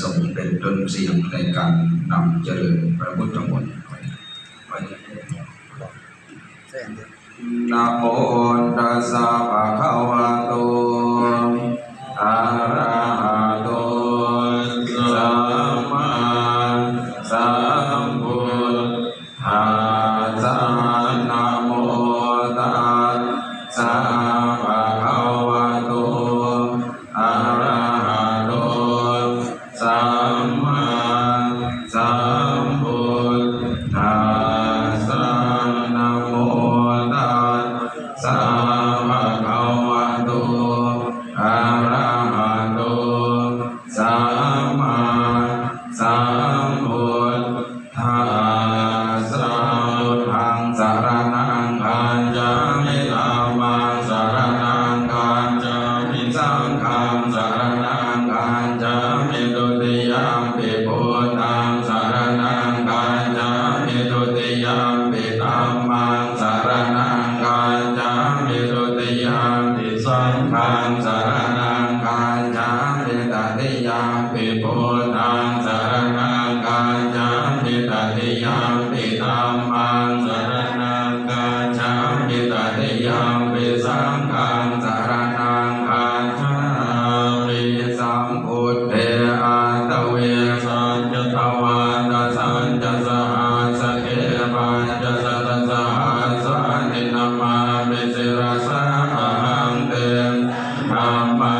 สมเป็นต้นเสียงในการนำเจริญพระพุทธมนต์นะโมตัสสะภะคะวะโตอะระหะโตสัมมาสัมพุทธัสสะนะโมตัสสะ Sampo พังสารนังกายจามิตาติยาปิพุทธังสารนังกายจามิตาติยาปิธรรมัง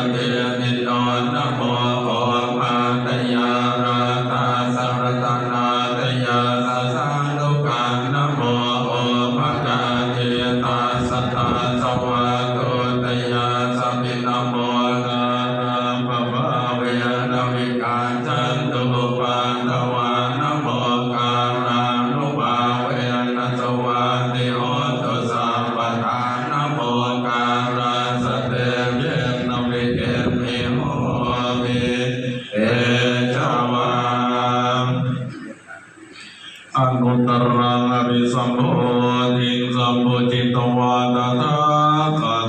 Amen. โพธิสัมพุจิตวาตาตา